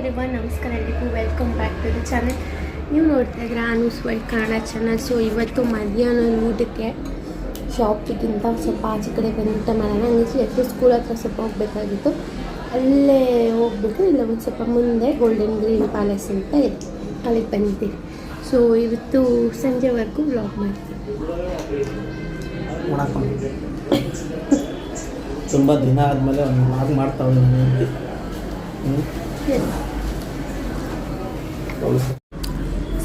Everyone ನಮಸ್ಕಾರ. ಎಲ್ರಿಗೂ welcome back to the channel ನೀವು ನೋಡ್ತಾ ಇದ್ರೆ Anu's world Kannada channel so ಇವತ್ತು ಮಧ್ಯಾಹ್ನ ಊಟಕ್ಕೆ ಶಾಪಿಗಿಂತ ಸ್ವಲ್ಪ ಆಚೆ ಕಡೆ ಊಟ ಮಾಡೋಣ. ಹಂಗೆ ಎಫ್ ಸ್ಕೂಲ್ ಹತ್ರ ಸ್ವಲ್ಪ ಹೋಗಬೇಕಾಗಿತ್ತು. ಅಲ್ಲೇ ಹೋಗ್ಬಿಟ್ಟು ಇಲ್ಲ ಒಂದು ಸ್ವಲ್ಪ ಮುಂದೆ ಗೋಲ್ಡನ್ ಗ್ರೀನ್ ಪ್ಯಾಲೇಸ್ ಅಂತ ಇದೆ. ಅಲ್ಲಿಗೆ ಬಂದಿದ್ದೀವಿ ಸೊ ಇವತ್ತು ಸಂಜೆವರೆಗೂ ವ್ಲಾಗ್ ಮಾಡ್ತೀವಿ. ತುಂಬ ದಿನ ಆದಮೇಲೆ ಒಂದು ಮಾತು ಮಾಡ್ತಾವೆ ನಾನು.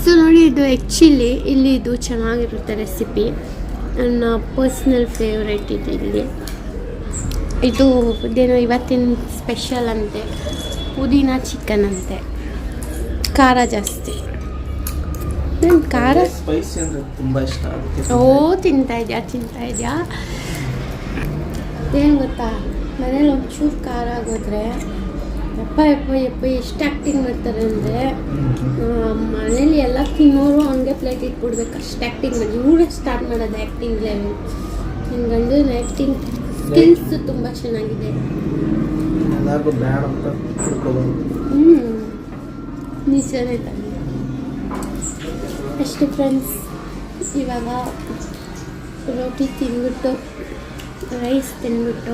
ಸೊ ನೋಡಿ ಇದು ಆ್ಯಕ್ಚುಲಿ ಇಲ್ಲಿ ಇದು ಚೆನ್ನಾಗಿರುತ್ತೆ ರೆಸಿಪಿ ನನ್ನ ಪರ್ಸ್ನಲ್ ಫೇವ್ರೇಟ್ ಇದು ಇಲ್ಲಿ. ಇದು ಇದೇನೋ ಇವತ್ತಿನ ಸ್ಪೆಷಲ್ ಅಂತೆ. ಪುದೀನ ಚಿಕನ್ ಅಂತೆ. ಖಾರ ಜಾಸ್ತಿ. ಖಾರ. ಸ್ಪೈಸಿ ಅಂದರೆ ತುಂಬ ಇಷ್ಟ ಆಗುತ್ತೆ. ಓ ತಿಂತಾ ಇದೆಯಾ ತಿಂತಾ ಇದೆಯಾ? ಏನು ಗೊತ್ತಾ? ಮನೇಲಿ ಒಂಚೂರು ಖಾರ ಆಗೋದ್ರೆ ಯಪ್ಪ ಅಪ್ಪ ಯಪ್ಪ ಎಷ್ಟು ಆ್ಯಕ್ಟಿಂಗ್ ಮಾಡ್ತಾರೆ ಅಂದರೆ ಮನೇಲಿ ಎಲ್ಲ ತಿನ್ನೋರು ಹಂಗೆ ಪ್ಲೇಟ್ ಇಟ್ಬಿಡ್ಬೇಕು. ಅಷ್ಟು ಆ್ಯಕ್ಟಿಂಗ್ ಮಾಡಿ. ಇವರೇ ಸ್ಟಾರ್ಟ್ ಮಾಡೋದು ಆ್ಯಕ್ಟಿಂಗ್ ಲೆವೆಲ್ ನನ್ನ ಗಂಡನ ಆ್ಯಕ್ಟಿಂಗ್ ಸ್ಕಿಲ್ಸ್ ತುಂಬ ಚೆನ್ನಾಗಿದೆ. ಹ್ಞೂ ನಿಜನೇ ತಾನೆ. ಅಷ್ಟು ಫ್ರೆಂಡ್ಸ್ ಇವಾಗ ರೋಟಿ ತಿಂದ್ಬಿಟ್ಟು ರೈಸ್ ತಿಂದ್ಬಿಟ್ಟು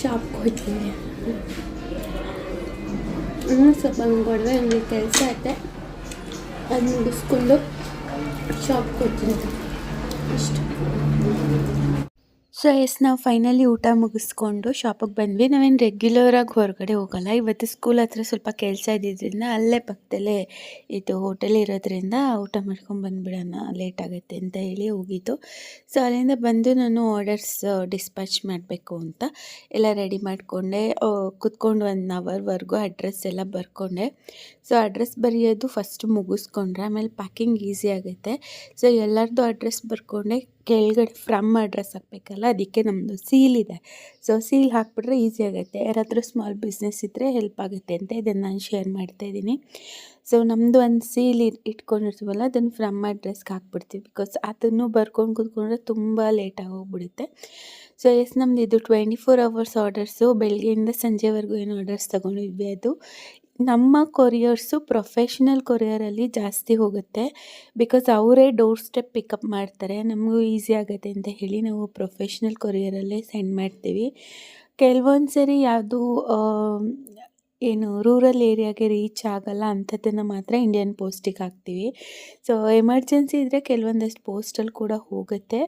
ಶಾಪ್ಗೆ ಹೋಗ್ತೀವಿ ಇನ್ನೂ ಸ್ವಲ್ಪ ಗೊಡವೆ ನನಗೆ ಕೆಲಸ ಐತೆ ಅದು ಮುಗಿಸ್ಕೊಂಡು ಶಾಪ್ಗೆ ಹೋಗ್ತೀನಿ ಅಷ್ಟು ಸೊ ಎಸ್ ನಾವು ಫೈನಲಿ ಊಟ ಮುಗಿಸ್ಕೊಂಡು ಶಾಪಿಗೆ ಬಂದ್ವಿ. ನಾವೇನು ರೆಗ್ಯುಲರಾಗಿ ಹೊರಗಡೆ ಹೋಗಲ್ಲ. ಇವತ್ತು ಸ್ಕೂಲ್ ಹತ್ರ ಸ್ವಲ್ಪ ಕೆಲಸ ಇದ್ದಿದ್ದರಿಂದ ಅಲ್ಲೇ ಪಕ್ಕದಲ್ಲೇ ಇದು ಹೋಟೆಲ್ ಇರೋದ್ರಿಂದ ಊಟ ಮಾಡ್ಕೊಂಡು ಬಂದುಬಿಡೋಣ ಲೇಟ್ ಆಗುತ್ತೆ ಅಂತ ಹೇಳಿ ಹೋಗಿದ್ದು. ಸೊ ಅಲ್ಲಿಂದ ಬಂದು ನಾನು ಆರ್ಡರ್ಸ್ ಡಿಸ್ಪ್ಯಾಚ್ ಮಾಡಬೇಕು ಅಂತ ಎಲ್ಲ ರೆಡಿ ಮಾಡಿಕೊಂಡೆ. ಕುತ್ಕೊಂಡು ಒನ್ ಅವರ್ವರೆಗೂ ಅಡ್ರೆಸ್ ಎಲ್ಲ ಬರ್ಕೊಂಡೆ. ಸೊ ಅಡ್ರೆಸ್ ಬರೆಯೋದು ಫಸ್ಟ್ ಮುಗಿಸ್ಕೊಂಡ್ರೆ ಆಮೇಲೆ ಪ್ಯಾಕಿಂಗ್ ಈಸಿ ಆಗುತ್ತೆ ಸೊ ಎಲ್ಲರದ್ದು ಅಡ್ರೆಸ್ ಬರ್ಕೊಂಡೆ ಕೆಳಗಡೆ ಫ್ರಮ್ ಅಡ್ರೆಸ್ ಹಾಕಬೇಕಲ್ಲ, ಅದಕ್ಕೆ ನಮ್ಮದು ಸೀಲ್ ಇದೆ. ಸೊ ಸೀಲ್ ಹಾಕ್ಬಿಟ್ರೆ ಈಸಿ ಆಗುತ್ತೆ ಯಾರಾದರೂ ಸ್ಮಾಲ್ ಬಿಸ್ನೆಸ್ ಇದ್ದರೆ ಹೆಲ್ಪ್ ಆಗುತ್ತೆ ಅಂತ ಇದನ್ನು ನಾನು ಶೇರ್ ಮಾಡ್ತಾ ಇದ್ದೀನಿ. ಸೊ ನಮ್ಮದು ಒಂದು ಸೀಲ್ ಇಟ್ಕೊಂಡಿರ್ತೀವಲ್ಲ, ಅದನ್ನು ಫ್ರಮ್ ಅಡ್ರೆಸ್ಗೆ ಹಾಕ್ಬಿಡ್ತೀವಿ. ಬಿಕಾಸ್ ಅದನ್ನು ಬರ್ಕೊಂಡು ಕೂತ್ಕೊಂಡ್ರೆ ತುಂಬ ಲೇಟಾಗಿ ಹೋಗ್ಬಿಡುತ್ತೆ ಸೊ ಎಸ್ ನಮ್ದು ಇದು ಟ್ವೆಂಟಿ ಫೋರ್ ಅವರ್ಸ್ ಆರ್ಡರ್ಸು ಬೆಳಗ್ಗೆಯಿಂದ ಸಂಜೆವರೆಗೂ ಏನು ಆರ್ಡರ್ಸ್ ತೊಗೊಂಡಿದ್ವಿ ಅದು? ನಮ್ಮ ಕೊರಿಯರ್ಸು ಪ್ರೊಫೆಷ್ನಲ್ ಕೊರಿಯರಲ್ಲಿ ಜಾಸ್ತಿ ಹೋಗುತ್ತೆ. ಬಿಕಾಸ್ ಅವರೇ ಡೋರ್ ಸ್ಟೆಪ್ ಪಿಕಪ್ ಮಾಡ್ತಾರೆ. ನಮಗೂ ಈಸಿ ಆಗುತ್ತೆ ಅಂತ ಹೇಳಿ ನಾವು ಪ್ರೊಫೆಷ್ನಲ್ ಕೊರಿಯರಲ್ಲೇ ಸೆಂಡ್ ಮಾಡ್ತೀವಿ. ಕೆಲವೊಂದು ಸರಿ ಯಾವುದು ಏನು ರೂರಲ್ ಏರಿಯಾಗೆ ರೀಚ್ ಆಗಲ್ಲ ಅಂಥದ್ದನ್ನು ಮಾತ್ರ ಇಂಡಿಯನ್ ಪೋಸ್ಟಿಗೆ ಹಾಕ್ತೀವಿ. ಸೊ ಎಮರ್ಜೆನ್ಸಿ ಇದ್ದರೆ ಕೆಲವೊಂದಷ್ಟು ಪೋಸ್ಟಲ್ಲಿ ಕೂಡ ಹೋಗುತ್ತೆ.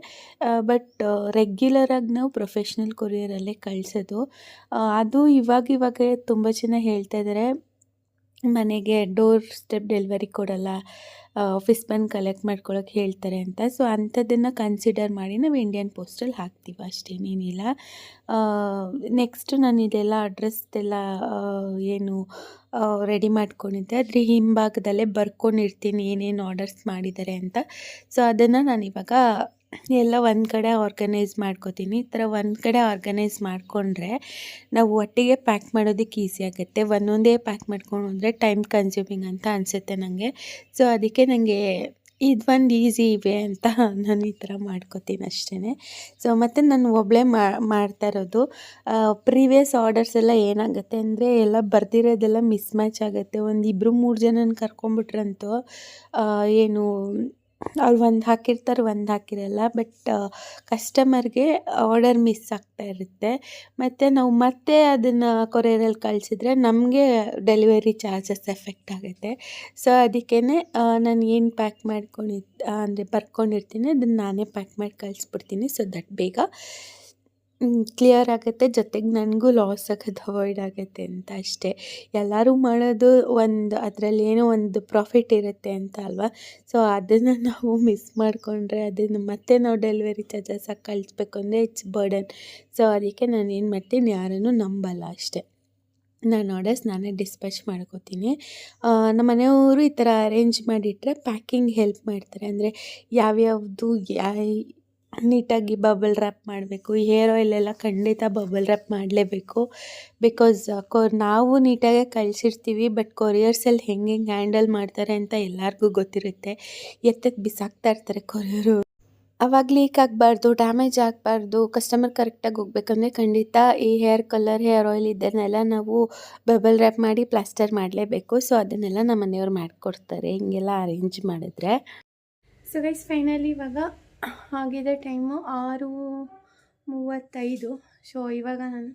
ಬಟ್ ರೆಗ್ಯುಲರಾಗಿ ನಾವು ಪ್ರೊಫೆಷ್ನಲ್ ಕೊರಿಯರಲ್ಲೇ ಕಳಿಸೋದು. ಅದು ಇವಾಗ ಇವಾಗ ತುಂಬ ಜನ ಹೇಳ್ತಾ ಇದ್ದಾರೆ ಮನೆಗೆ ಡೋರ್ ಸ್ಟೆಪ್ ಡೆಲಿವರಿ ಕೊಡಲ್ಲ ಆಫೀಸ್ ಬಂದು ಕಲೆಕ್ಟ್ ಮಾಡ್ಕೊಳಕ್ಕೆ ಹೇಳ್ತಾರೆ ಅಂತ. ಸೊ ಅಂಥದ್ದನ್ನು ಕನ್ಸಿಡರ್ ಮಾಡಿ ನಾವು ಇಂಡಿಯನ್ ಪೋಸ್ಟಲ್ಲಿ ಹಾಕ್ತೀವಿ ಅಷ್ಟೇನೇನಿಲ್ಲ ನೆಕ್ಸ್ಟ್ ನಾನು ಇದೆಲ್ಲ ಅಡ್ರೆಸ್ದೆಲ್ಲ ಏನು ರೆಡಿ ಮಾಡ್ಕೊಂಡಿದ್ದೆ. ಅದ್ರ ಹಿಂಭಾಗದಲ್ಲೇ ಬರ್ಕೊಂಡಿರ್ತೀನಿ ಏನೇನು ಆರ್ಡರ್ಸ್ ಮಾಡಿದ್ದಾರೆ ಅಂತ. ಸೊ ಅದನ್ನು ನಾನು ಇವಾಗ ಎಲ್ಲ ಒಂದು ಕಡೆ ಆರ್ಗನೈಸ್ ಮಾಡ್ಕೋತೀನಿ. ಈ ಥರ ಒಂದು ಕಡೆ ಆರ್ಗನೈಸ್ ಮಾಡಿಕೊಂಡ್ರೆ ನಾವು ಒಟ್ಟಿಗೆ ಪ್ಯಾಕ್ ಮಾಡೋದಕ್ಕೆ ಈಸಿ ಆಗುತ್ತೆ. ಒಂದೊಂದೇ ಪ್ಯಾಕ್ ಮಾಡ್ಕೊಂಡು ಅಂದರೆ ಟೈಮ್ ಕನ್ಸ್ಯೂಮಿಂಗ್ ಅಂತ ಅನಿಸುತ್ತೆ ನನಗೆ ಸೊ ಅದಕ್ಕೆ ನನಗೆ ಇದು ಒಂದು ಈಸಿ ಇವೆ ಅಂತ ನಾನು ಈ ಥರ ಮಾಡ್ಕೋತೀನಿ ಅಷ್ಟೇ ಸೊ ಮತ್ತು ನಾನು ಒಬ್ಬಳೇ ಮಾಡ್ತಾ ಇರೋದು ಪ್ರೀವಿಯಸ್ ಆರ್ಡರ್ಸ್ ಎಲ್ಲ ಏನಾಗುತ್ತೆ ಅಂದರೆ ಎಲ್ಲ ಬರ್ದಿರೋದೆಲ್ಲ ಮಿಸ್ ಮ್ಯಾಚ್ ಆಗುತ್ತೆ. ಒಂದು ಇಬ್ಬರು ಮೂರು ಜನನ ಕರ್ಕೊಂಬಿಟ್ರಂತೂ ಏನು ಅವ್ರು ಒಂದು ಹಾಕಿರ್ತಾರೆ, ಒಂದು ಹಾಕಿರಲ್ಲ. ಬಟ್ ಕಸ್ಟಮರ್ಗೆ ಆರ್ಡರ್ ಮಿಸ್ ಆಗ್ತಾ ಇರುತ್ತೆ. ಮತ್ತು ನಾವು ಮತ್ತೆ ಅದನ್ನು ಕೊರಿಯರಲ್ಲಿ ಕಳಿಸಿದ್ರೆ ನಮಗೆ ಡೆಲಿವರಿ ಚಾರ್ಜಸ್ ಎಫೆಕ್ಟ್ ಆಗುತ್ತೆ. ಸೊ ಅದಕ್ಕೇ ನಾನು ಏನು ಪ್ಯಾಕ್ ಮಾಡ್ಕೊಂಡಿದ್ದು ಅಂದರೆ ಬರ್ಕೊಂಡಿರ್ತೀನಿ, ಅದನ್ನು ನಾನೇ ಪ್ಯಾಕ್ ಮಾಡಿ ಕಳಿಸ್ಬಿಡ್ತೀನಿ. ಸೊ ದಟ್ ಬೇಗ ಕ್ಲಿಯರ್ ಆಗುತ್ತೆ. ಜೊತೆಗೆ ನನಗೂ ಲಾಸ್ ಆಗೋದು ಅವಾಯ್ಡ್ ಆಗುತ್ತೆ ಅಂತ ಅಷ್ಟೇ. ಎಲ್ಲರೂ ಮಾಡೋದು ಒಂದು ಅದರಲ್ಲಿ ಏನೋ ಒಂದು ಪ್ರಾಫಿಟ್ ಇರುತ್ತೆ ಅಂತ ಅಲ್ವಾ? ಸೊ ಅದನ್ನು ನಾವು ಮಿಸ್ ಮಾಡಿಕೊಂಡ್ರೆ ಅದನ್ನು ಮತ್ತೆ ನಾವು ಡೆಲಿವರಿ ಚಾರ್ಜಸ್ ಹಾಕಿ ಕಳಿಸ್ಬೇಕು ಅಂದರೆ ಇಟ್ಸ್ ಬರ್ಡನ್ ಸೊ ಅದಕ್ಕೆ ನಾನು ಏನು ಮಾಡ್ತೀನಿ? ಯಾರನ್ನು ನಂಬಲ್ಲ ಅಷ್ಟೇ. ನಾನು ಆರ್ಡರ್ಸ್ ನಾನೇ ಡಿಸ್ಪ್ಯಾಚ್ ಮಾಡ್ಕೋತೀನಿ. ನಮ್ಮ ಮನೆಯವರು ಈ ಥರ ಅರೇಂಜ್ ಮಾಡಿಟ್ಟರೆ ಪ್ಯಾಕಿಂಗ್ ಹೆಲ್ಪ್ ಮಾಡ್ತಾರೆ. ಅಂದರೆ ಯಾವ್ಯಾವುದು, ಯಾ ನೀಟಾಗಿ ಬಬಲ್ ರ್ಯಾಪ್ ಮಾಡಬೇಕು. ಹೇರ್ ಆಯಿಲೆಲ್ಲ ಖಂಡಿತ ಬಬಲ್ ರ್ಯಾಪ್ ಮಾಡಲೇಬೇಕು. ಬಿಕಾಸ್ ಕೊ, ನಾವು ನೀಟಾಗೆ ಕಳಿಸಿರ್ತೀವಿ, ಬಟ್ ಕೊರಿಯರ್ಸಲ್ಲಿ ಹೆಂಗೆ ಹೆಂಗೆ ಹ್ಯಾಂಡಲ್ ಮಾಡ್ತಾರೆ ಅಂತ ಎಲ್ಲರಿಗೂ ಗೊತ್ತಿರುತ್ತೆ. ಎತ್ತೆತ್ತು ಬಿಸಾಕ್ತಾ ಇರ್ತಾರೆ ಕೊರಿಯರು. ಅವಾಗ ಲೀಕ್ ಆಗಬಾರ್ದು, ಡ್ಯಾಮೇಜ್ ಆಗಬಾರ್ದು, ಕಸ್ಟಮರ್ ಕರೆಕ್ಟಾಗಿ ಹೋಗ್ಬೇಕಂದ್ರೆ ಖಂಡಿತ ಈ ಹೇರ್ ಕಲರ್, ಹೇರ್ ಆಯಿಲ್ ಇದನ್ನೆಲ್ಲ ನಾವು ಬಬಲ್ ರ್ಯಾಪ್ ಮಾಡಿ ಪ್ಲಾಸ್ಟರ್ ಮಾಡಲೇಬೇಕು. ಸೊ, ಅದನ್ನೆಲ್ಲ ನಮ್ಮ ಮನೆಯವ್ರು ಮಾಡಿಕೊಡ್ತಾರೆ, ಹಿಂಗೆಲ್ಲ ಅರೇಂಜ್ ಮಾಡಿದ್ರೆ. ಸೊ ಗೈಸ್ ಫೈನಲಿ ಇವಾಗ ಆಗಿದೆ ಟೈಮು ಆರು ಮೂವತ್ತೈದು. ಸೊ ಇವಾಗ ನಾನು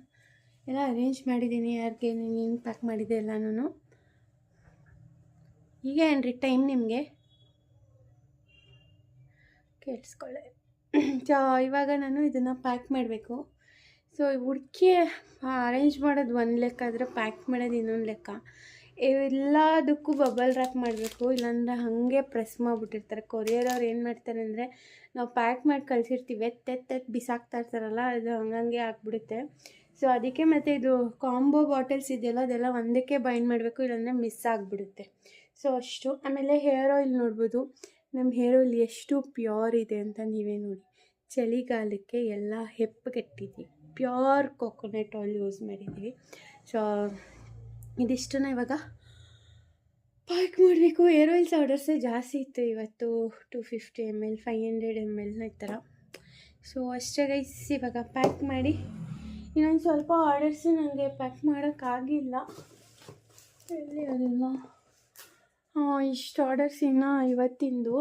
ಎಲ್ಲ ಅರೇಂಜ್ ಮಾಡಿದ್ದೀನಿ. ಯಾರಿಗೆ ಏನು ಪ್ಯಾಕ್ ಮಾಡಿದೆ ನಾನು ಈಗ ಏನ್ರಿ ಟೈಮ್ ನಿಮಗೆ? ಕೇಳಿಸ್ಕೊಳ್ಳೆ. ಸೊ ಇವಾಗ ನಾನು ಇದನ್ನು ಪ್ಯಾಕ್ ಮಾಡಬೇಕು. ಸೊ ಹುಡುಕಿ ಅರೇಂಜ್ ಮಾಡೋದು ಒಂದು ಲೆಕ್ಕ ಆದರೆ ಪ್ಯಾಕ್ ಮಾಡೋದು ಇನ್ನೊಂದು ಲೆಕ್ಕ. ಎಲ್ಲದಕ್ಕೂ ಬಬಲ್ ರ್ಯಾಪ್ ಮಾಡಬೇಕು. ಇಲ್ಲಾಂದರೆ ಹಾಗೆ ಪ್ರೆಸ್ ಮಾಡಿಬಿಟ್ಟಿರ್ತಾರೆ. ಕೊರಿಯರ್ ಅವ್ರು ಏನು ಮಾಡ್ತಾರೆ ಅಂದರೆ, ನಾವು ಪ್ಯಾಕ್ ಮಾಡಿ ಕಳಿಸಿರ್ತೀವಿ. ಎತ್ತೆತ್ತ ಬಿಸಾಕ್ತಾ ಇರ್ತಾರಲ್ಲ, ಅದು ಹಂಗಂಗೆ ಆಗ್ಬಿಡುತ್ತೆ. ಸೊ ಅದಕ್ಕೆ ಮತ್ತು ಇದು ಕಾಂಬೋ ಬಾಟಲ್ಸ್ ಇದೆಯಲ್ಲ, ಅದೆಲ್ಲ ಒಂದಕ್ಕೆ ಬೈಂಡ್ ಮಾಡಬೇಕು. ಇಲ್ಲಾಂದರೆ ಮಿಸ್ ಆಗಿಬಿಡುತ್ತೆ. ಸೊ ಅಷ್ಟು. ಆಮೇಲೆ ಹೇರ್ ಆಯಿಲ್ ನೋಡ್ಬೋದು. ನಮ್ಮ ಹೇರ್ ಆಯಿಲ್ ಎಷ್ಟು ಪ್ಯೂರ್ ಇದೆ ಅಂತ ನೀವೇ ನೋಡಿ. ಚಳಿಗಾಲಕ್ಕೆ ಎಲ್ಲ ಹೆಪ್ಪಗೆಟ್ಟಿದ್ದೀವಿ ಪ್ಯೂರ್ ಕೊಕೊನಟ್ ಆಯಿಲ್ ಯೂಸ್ ಮಾಡಿದ್ದೀವಿ. ಸೊ ಇದಿಷ್ಟನ್ನ ಇವಾಗ? ಪ್ಯಾಕ್ ಮಾಡಬೇಕು, ಏರ್ ಆಯಿಲ್ಸ್ ಆರ್ಡರ್ಸೇ ಜಾಸ್ತಿ ಇತ್ತು ಇವತ್ತು. Two fifty M L five hundred M L ಈ ಥರ. ಸೊ ಅಷ್ಟೇ ಗೈಸ್ ಇವಾಗ ಪ್ಯಾಕ್ ಮಾಡಿ. ಇನ್ನೊಂದು ಸ್ವಲ್ಪ ಆರ್ಡರ್ಸ್ ನನಗೆ ಪ್ಯಾಕ್ ಮಾಡೋಕ್ಕಾಗಿಲ್ಲ. ಎಲ್ಲಿ ಅದೆಲ್ಲ? ಇಷ್ಟು ಆರ್ಡರ್ಸ್ ಇನ್ನೂ ಇವತ್ತಿಂದು.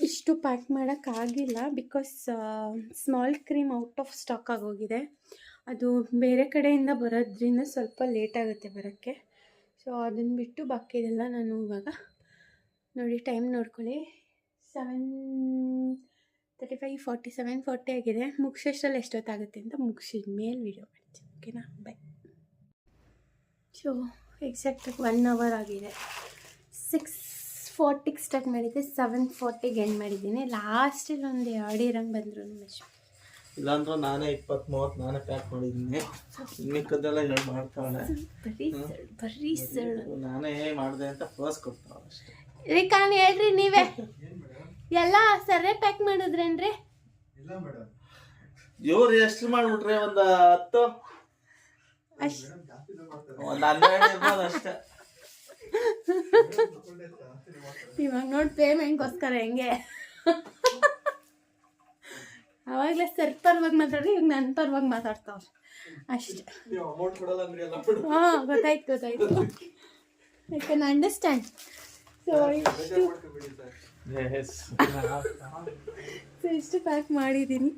ಇಷ್ಟು ಪ್ಯಾಕ್ ಮಾಡೋಕ್ಕಾಗಿಲ್ಲ because small cream out of stock ಆಗೋಗಿದೆ. ಅದು ಬೇರೆ ಕಡೆಯಿಂದ ಬರೋದ್ರಿಂದ ಸ್ವಲ್ಪ ಲೇಟ್ ಆಗುತ್ತೆ ಬರೋಕ್ಕೆ. ಸೊ ಅದನ್ನು ಬಿಟ್ಟು ಬಾಕಿದೆಲ್ಲ ನಾನು ಇವಾಗ ನೋಡಿ ಟೈಮ್ ನೋಡ್ಕೊಳ್ಳಿ. Seven thirty five forty seven forty ಆಗಿದೆ. ಮುಗಿಸೋಷ್ಟ್ರಲ್ಲಿ ಎಷ್ಟೊತ್ತಾಗುತ್ತೆ ಅಂತ ಮುಗಿಸಿದ ಮೇಲೆ ವೀಡಿಯೋ ಮಾಡ್ತೀನಿ ಓಕೆನಾ ಬೈ ಸೊ ಎಕ್ಸಾಕ್ಟಾಗಿ ಒನ್ ಅವರ್ ಆಗಿದೆ. ಸಿಕ್ಸ್ ಫಾರ್ಟಿಗೆ ಸ್ಟಾರ್ಟ್ ಮಾಡಿದ್ದೆ ಸೆವೆನ್ ಫಾರ್ಟಿಗೆ ಎಂಡ್ ಮಾಡಿದ್ದೀನಿ. ಲಾಸ್ಟಲ್ಲಿ ಒಂದು ಎರಡು ಇರಂಗೆ ಬಂದರು ನಮ್ಮ ಇಲ್ಲಾಂದ್ರೆ ನಾನೇ ಇಪ್ಪತ್ತ್ ಮೂವತ್ತು ನಾನೇ ಪ್ಯಾಕ್ ಮಾಡಿದ್ದೀನಿ. ಮಿಕ್ಕದೆಲ್ಲ ಹೇಳಿ ಮಾಡ್ತಾಳೆ. ಬರೀ ಸಳ್ ನಾನೇ ಮಾಡಿದೆ ಅಂತ ಫೋಸ್ ಕೊಡ್ತಾಳೆ ಅಷ್ಟೇ. ರೀ ಕಾಣ್ ಹೇಳ್ರಿ ನೀವೇ. ಎಲ್ಲ ಸರ್ರೆ ಪ್ಯಾಕ್ ಮಾಡಿದ್ರೇನ್ರಿ? ಇವ್ರು ಎಷ್ಟು ಮಾಡ್ಬಿಟ್ರೆ ಒಂದು ಹತ್ತು? ಒಂದು ಹನ್ನೆರಡು ಇರ್ಬೋದು ಅಷ್ಟೇ. ಇವಾಗ ನೋಡಿ ಪೇಮೆಂಟ್ಗೋಸ್ಕರ ಹೆಂಗೆ? ಅವಾಗಲೇ ಸರ್ ಪರವಾಗಿ ಮಾತಾಡ್ರಿ ಈಗ ನನ್ನ ಪರವಾಗಿ ಮಾತಾಡ್ತಾವ್ರೆ. ಅಷ್ಟೇ. ಹಾ ಕೊಡಲ್ಲ ಅಂದ್ರೆ ಎಲ್ಲ ಬಿಡು ಹಾಂ ಗೊತ್ತಾಯ್ತು ಗೊತ್ತಾಯ್ತು. ಐ ಕ್ಯಾನ್ ಅಂಡರ್ಸ್ಟ್ಯಾಂಡ್ ಸೊ ಇಷ್ಟು ಸೊ ಇಷ್ಟು ಪ್ಯಾಕ್ ಮಾಡಿದ್ದೀನಿ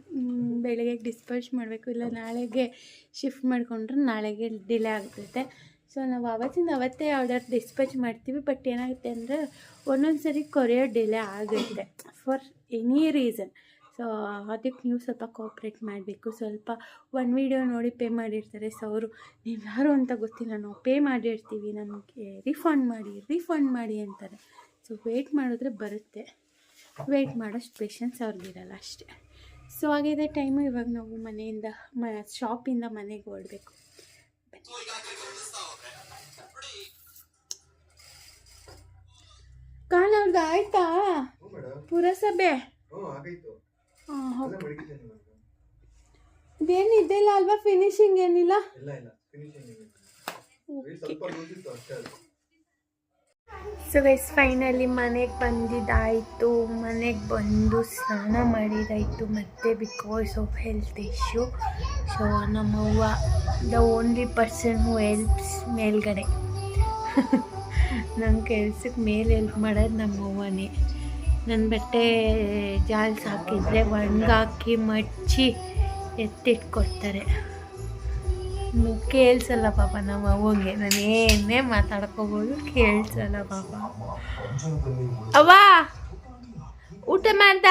ಬೆಳಗ್ಗೆ ಡಿಸ್ಪರ್ಚ್ ಮಾಡಬೇಕು. ಇಲ್ಲ ನಾಳೆಗೆ ಶಿಫ್ಟ್ ಮಾಡಿಕೊಂಡ್ರೆ ನಾಳೆಗೆ ಡಿಲೇ ಆಗ್ತೈತೆ. ಸೊ ನಾವು ಅವತ್ತಿಂದ ಅವತ್ತೇ ಆರ್ಡರ್ ಡಿಸ್ಪಚ್ ಮಾಡ್ತೀವಿ. ಬಟ್ ಏನಾಗುತ್ತೆ ಅಂದರೆ ಒಂದೊಂದು ಸರಿ ಕೊರಿಯರ್ ಡಿಲೇ ಆಗುತ್ತೆ. ಫಾರ್ ಎನಿ ರೀಸನ್ ಸೊ ಅದಕ್ಕೆ ನೀವು ಸ್ವಲ್ಪ ಕೋಪ್ರೇಟ್ ಮಾಡಬೇಕು. ಸ್ವಲ್ಪ ಒಂದು ವೀಡಿಯೋ ನೋಡಿ ಪೇ ಮಾಡಿರ್ತಾರೆ ಸೊ ಅವರು. ನೀವು ಯಾರು ಅಂತ ಗೊತ್ತಿಲ್ಲ. ನಾವು ಪೇ ಮಾಡಿರ್ತೀವಿ ನಮಗೆ. ರಿಫಂಡ್ ಮಾಡಿ ರಿಫಂಡ್ ಮಾಡಿ ಅಂತಾರೆ. ಸೊ ವೆಯ್ಟ್ ಮಾಡಿದ್ರೆ ಬರುತ್ತೆ. ವೆಯ್ಟ್ ಮಾಡೋಷ್ಟು ಪೇಷನ್ಸ್ ಅವ್ರಿಗಿರಲ್ಲ ಅಷ್ಟೇ. ಸೊ ಹಾಗಿದೆ ಟೈಮು ಇವಾಗ ನಾವು ಮನೆಯಿಂದ ಮ ಶಾಪಿಂದ ಮನೆಗೆ ಓಡಬೇಕು ಕಾರಣ ಅವ್ರದ್ದು ಆಯ್ತಾ? ಪುರಸಭೆ? ಇದೇನು ಇದಿಲ್ಲ ಅಲ್ವಾ? ಫಿನಿಶಿಂಗ್ ಏನಿಲ್ಲ? ಸೊ ಗೈಸ್ ಫೈನಲಿ ಮನೆಗೆ ಬಂದಿದ್ದಾಯಿತು. ಮನೆಗೆ ಬಂದು ಸ್ನಾನ ಮಾಡಿದಾಯಿತು ಮತ್ತೆ because of health issue so ನಮ್ಮವ್ವ the only person who helps ಮೇಲ್ಗಡೆ. ನನ್ನ ಕೆಲ್ಸಕ್ಕೆ ಮೇಲೆ ಹೆಲ್ಪ್ ಮಾಡೋದು ನಮ್ಮವ್ವನೇ. ನನ್ನ ಬಟ್ಟೆ ಜಾಲ್ಸ್ ಹಾಕಿದರೆ ಒಣಗಾಕಿ ಮಚ್ಚಿ ಎತ್ತಿಟ್ಕೊಡ್ತಾರೆ. ಕೇಳಿಸಲ್ಲ ಕೇಳ್ಸಲ್ಲ ಪಾಪ ನಮ್ಮ ಅವ್ವಂಗೆ. ನಾನು ಏನೇ ಮಾತಾಡ್ಕೋಬೋದು ಕೇಳಿಸಲ್ಲ ಪಾಪ. ಅವ್ವ! ಊಟ ಮಾಡ್ದ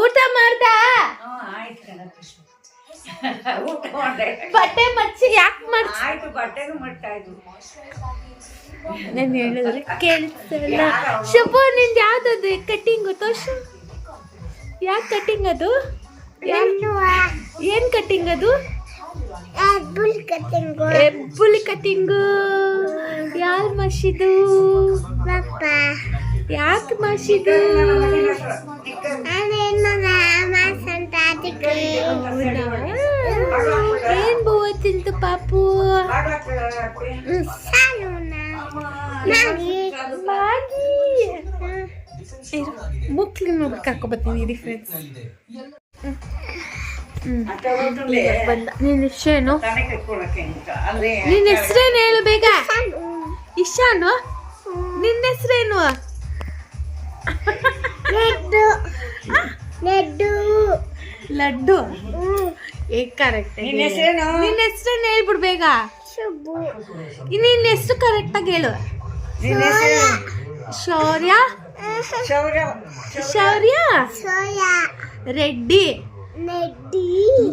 ಊಟ ಮಾಡ್ದ ಬಟ್ಟೆ ಮಚ್ಚಿ ಯಾಕೆ ಮಾಡ್ತು? ಆಯ್ತು ಬಟ್ಟೆನು ಮಟ್ಟಾಯ್ತು ನಾನು ಹೇಳಿದ್ರೆ ಕೇಳಿಸ್ತೇವಲ್ಲ ಶುಭ ನಿಂದು ಯಾವ್ದದು? ಕಟ್ಟಿಂಗು ತೋರ್ಸು ಯಾಕೆ ಕಟ್ಟಿಂಗ್ ಅದು? ಏನು ಕಟ್ಟಿಂಗ್ ಅದು? ಎಬ್ಬುಲ್ ಕಟ್ಟಿಂಗು ಯಾರು ಮಸಿದು ಯಾಕೆ ಮಸಿದು ಏನ್ ಬೂವ ತಿಂತು ಪಾಪು ಮಾಗಿ ಬುಕ್ ಕ್ಲೀನ್ ಮಾಡ್ಬಿಟ್ಟು ಕರ್ಕೊಬರ್ತೀನಿ ಇರಿ ಫ್ರೆಂಡ್ಸ್ ಬಂದ ನಿನ್ನ ಹೆಸರೇನು ನಿನ್ನ ಹೆಸರೇನು ಹೇಳು ಬೇಗ ಇಶಾನು ನಿನ್ನ ಹೆಸರೇನು ಲಡ್ಡು. ಏ ಕರೆಕ್ಟ್ ನಿನ್ನ ಹೆಸರನ್ನ ಹೇಳ್ಬಿಡು ಬೇಗ. ನಿನ್ನ ಹೆಸರು ಕರೆಕ್ಟಾಗಿ ಹೇಳು. ಶೌರ್ಯ. ಶೌರ್ಯ. ರೆಡ್ಡಿ.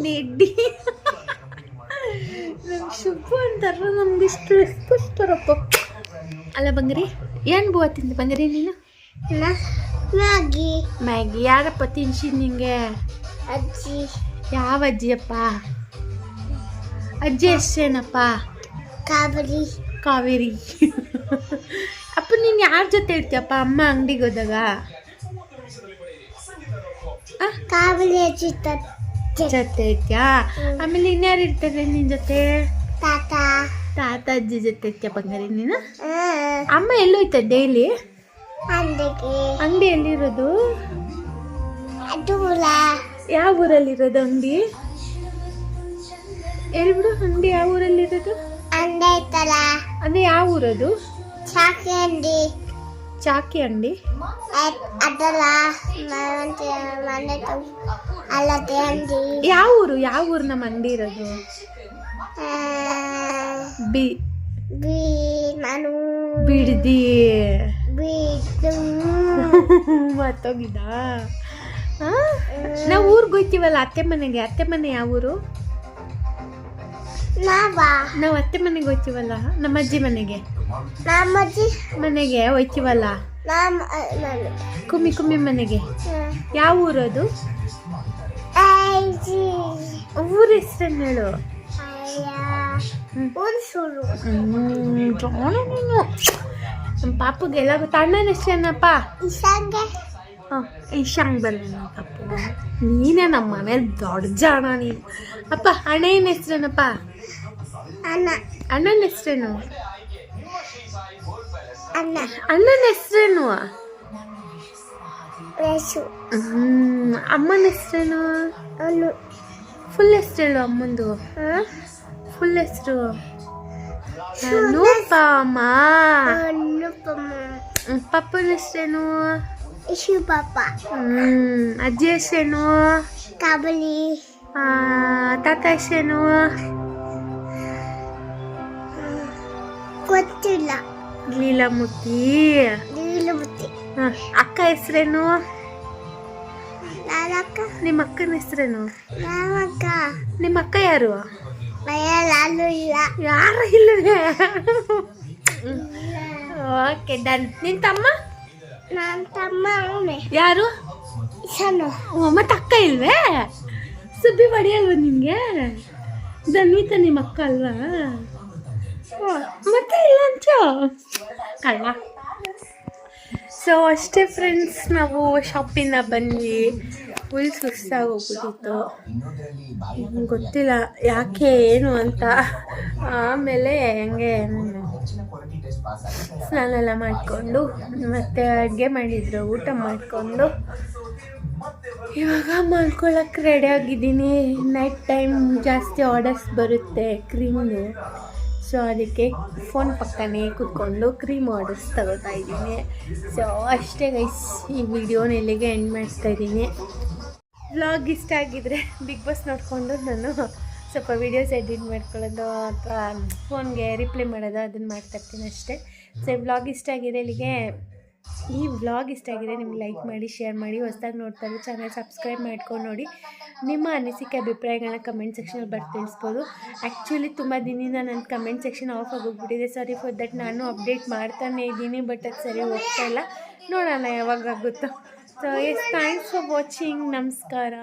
ನೆಡ್ಡಿ. ನಮ್ ಶುಭು ಅಂತಾರ ನಮ್ಗೆ ಇಷ್ಟು ಇಷ್ಟರಪ್ಪ ಅಲ್ಲ ಬಂಗ್ರಿ ಏನು ಬೂವ ತಿಂದು ಬಂಗ್ರಿ ನೀನು? ಮ್ಯಾಗಿ. ಮ್ಯಾಗಿ. ಯಾರಪ್ಪ ತಿನ್ಸಿದ್ ನಿಂಗೆ? ಅಜ್ಜಿ. ಯಾವ ಅಜ್ಜಿಯಪ್ಪ? ಅಜ್ಜಿ ಹೆಸರೇನಪ್ಪ ಕಾವೇರಿ. ಕಾವೇರಿ. ಅಪ್ಪ ನೀನು ಯಾರ ಜೊತೆ ಇರ್ತೀಯಪ್ಪ? ಅಮ್ಮ ಅಂಗಡಿಗೆ ಹೋದಾಗ? ಕಾವೇರಿ ಅಜ್ಜಿ ಜೊತೆ. ಇರ್ತೀಯಾ? ಆಮೇಲೆ ಇನ್ಯಾರು ಇರ್ತಾರೆ ನಿನ್ನ ಜೊತೆ? ತಾತ. ತಾತ ಅಜ್ಜಿ ಜೊತೆ ಇರ್ತೀಯ ಬಂಗಾರಿ ನೀನು? ಅಮ್ಮ ಎಲ್ಲೋಯ್ತ ಡೈಲಿ? ಅಂಗಡಿ ಎಲ್ಲಿರೋದು? ಅದೂಲ ಯಾವ ಊರಲ್ಲಿರೋದು ಅಂಗಡಿ? ಹೇಳ್ಬಿಡು ಅಂಗಡಿ ಯಾವ ಊರಲ್ಲಿರೋದು? ಅಂದ ಐತಲ್ಲ. ಅದೇ ಯಾವ ಊರದು? ಚಾಕಿ ಅಂಡಿ ಚಾಕಿ ಅಂಗಡಿ? ಅದ್- ಅದಲ್ಲ ಮನೆ ಮನೆ ತು- ಅಲ್ಲದೆ ಅಂಡಿ ಯಾವ ಊರು ಯಾವ ಊರು ನಮ್ಮ ಅಂಗಡಿ ಇರೋದು? ಆ, ಬಿ. ಬಿ ನಾನು. ಬಿಡ್ದಿ. ಬಿದ್ದು ಮತ್ತೋಗಿದ್ದ? ನಾವು ಊರಿಗೆ ಹೋಯ್ತೀವಲ್ಲ ಅತ್ತೆ ಮನೆಗೆ. ಅತ್ತೆ ಮನೆ ಯಾವ ಊರು? ನಾವ? ಅತ್ತೆ ಮನೆಗೆ ಹೋಯ್ತೀವಲ್ಲ ನಮ್ಮ ಅಜ್ಜಿ ಮನೆಗೆ. ಮನೆಗೆ ಹೋಯ್ತೀವಲ್ಲ? ಕುಮ್ಮಿ ಕುಮ್ಮಿ ಮನೆಗೆ. ಯಾವ ಊರು ಅದು? ಊರ ಹೆಸರನ್ನ ಹೇಳು? ಪಾಪಗೆಲ್ಲ ನಮ್ಮ ಪಾಪಗೆ ಎಲ್ಲ ಗೊತ್ತ? ಅಣ್ಣನ ಹೆಸರೇನಪ್ಪ? ಇಶಾಂಗ್ ಬರಲ್ಲ ಪಾಪು ನೀನೇ ನಮ್ಮ ಮನೇಲಿ ದೊಡ್ಡ ಜಾಣ ನೀನು. ಅಪ್ಪ ಅಣ್ಣನ ಹೆಸ್ರೇನಪ್ಪ? ಅಣ್ಣ. ಅಣ್ಣನ ಹೆಸ್ರೇನು? ಅನ್ನ ಅಣ್ಣನ ಹೆಸ್ರೇನು? ಹ್ಮ್ ಅಮ್ಮನ ಹೆಸ್ರೇನು? ಫುಲ್ ಹೆಸರು ಹೇಳು ಅಮ್ಮಂದು. ಫುಲ್ ಹೆಸರು? ಅನುಪಮ ಪಪ್ಪನ ಹೆಸರೇನು? ಇಶು ಪಾಪ ಹ್ಮ್ ಅಜ್ಜಿ ಹೆಸರೇನು ಕಾಬಲಿ ಆ, ತಾತ ಹೆಸರೇನು ಗೊತ್ತಿಲ್ಲ ಲೀಲಾಮೂರ್ತಿ ನೀಲು ಬುತ್ತಿ ಹ, ಅಕ್ಕ ಹೆಸರೇನು ನಾನಕ್ಕ ನಿಮ್ಮ ಅಕ್ಕನ ಹೆಸರೇನು ನಾವಕ್ಕ ನಿಮ್ಮ ಅಕ್ಕ ಯಾರು ಮನೆಯಲ್ಲಾಲು ಇಲ್ಲ ಯಾರು ಇಲ್ಲವೇ ಓಕೆ ಡನ್ ನಿನ್ ತಮ್ಮ ನನ್ನ ತಮ್ಮ ಅವನೇ. ಯಾರು? ಓ, ಮತ್ತೆ ಅಕ್ಕ ಇಲ್ವೇ? ಸುದ್ದಿ ಪಡೆಯಲ್ವ ನಿಮಗೆ? ಧನ್ವಿತ ನಿಮ್ಮ ಅಕ್ಕ ಅಲ್ವಾ ಮತ್ತೆ ಇಲ್ಲ ಅಂತ ಕಳ್ಳ ಸೊ ಅಷ್ಟೇ ಫ್ರೆಂಡ್ಸ್ ನಾವು ಶಾಪಿಂದ ಬಂದ್ವಿ. ಫುಲ್ ಸುಸ್ತಾಗಿ ಹೋಗ್ಬಿಟ್ಟಿತ್ತು. ಗೊತ್ತಿಲ್ಲ ಯಾಕೆ ಏನು ಅಂತ. ಆಮೇಲೆ ಹೆಂಗೆ ಸ್ನಾನ ಎಲ್ಲ ಮಾಡಿಕೊಂಡು ಮತ್ತೆ ಅಡುಗೆ ಮಾಡಿದ್ರು, ಊಟ ಮಾಡಿಕೊಂಡು. ಇವಾಗ ಮಲ್ಕೊಳಕ್ಕೆ ರೆಡಿ ಆಗಿದ್ದೀನಿ. ನೈಟ್ ಟೈಮ್ ಜಾಸ್ತಿ ಆರ್ಡರ್ಸ್ ಬರುತ್ತೆ ಕ್ರೀಮ್ದು ಸೊ ಅದಕ್ಕೆ ಫೋನ್ ಪಕ್ಕನೇ ಕೂತ್ಕೊಂಡು ಕ್ರೀಮ್ ಆರ್ಡರ್ಸ್ ತಗೋತಾ ಇದ್ದೀನಿ. ಸೊ ಅಷ್ಟೇ ಗೈಸ್ ಈ ವಿಡಿಯೋನ ಎಲ್ಲಿಗೆ ಎಂಡ್ ಮಾಡಿಸ್ತಾ ಇದ್ದೀನಿ. ವ್ಲಾಗ್ ಇಷ್ಟ ಆಗಿದ್ರೆ ಬಿಗ್ ಬಾಸ್ ನೋಡಿಕೊಂಡು ನಾನು ಸ್ವಲ್ಪ ವೀಡಿಯೋಸ್ ಎಡಿಟ್ ಮಾಡ್ಕೊಳ್ಳೋದು, ಅಥವಾ ಫೋನ್ಗೆ ರಿಪ್ಲೈ ಮಾಡೋದು, ಅದನ್ನು ಮಾಡ್ತಾಯಿರ್ತೀನಿ ಅಷ್ಟೇ. ಸೊ ಈ ವ್ಲಾಗ್ ಇಷ್ಟ ಆಗಿದೆ ಇಲ್ಲಿಗೆ, ಈ ವ್ಲಾಗ್ ಇಷ್ಟ ಆಗಿದೆ ನಿಮ್ಗೆ ಲೈಕ್ ಮಾಡಿ ಶೇರ್ ಮಾಡಿ, ಹೊಸ್ದಾಗಿ ನೋಡ್ತಾರೆ ಚಾನಲ್ ಸಬ್ಸ್ಕ್ರೈಬ್ ಮಾಡ್ಕೊಂಡು ನೋಡಿ. ನಿಮ್ಮ ಅನಿಸಿಕೆ, ಅಭಿಪ್ರಾಯಗಳನ್ನ ಕಮೆಂಟ್ ಸೆಕ್ಷನಲ್ಲಿ ಬರ್ದು ತಿಳಿಸ್ಬೋದು. ಆ್ಯಕ್ಚುಲಿ ತುಂಬ ದಿನದಿಂದ ನನ್ನ ಕಮೆಂಟ್ ಸೆಕ್ಷನ್ ಆಫ್ ಆಗೋಗ್ಬಿಟ್ಟಿದೆ ಸಾರಿ ಫಾರ್ ದಟ್ ನಾನು ಅಪ್ಡೇಟ್ ಮಾಡ್ತಾನೆ ಇದ್ದೀನಿ ಬಟ್ ಅದು ಸರಿ ಹೋಗ್ತಾ ಇಲ್ಲ. ನೋಡೋಣ ಯಾವಾಗ ಆಗುತ್ತೋ. So yes thanks for watching ನಮಸ್ಕಾರ.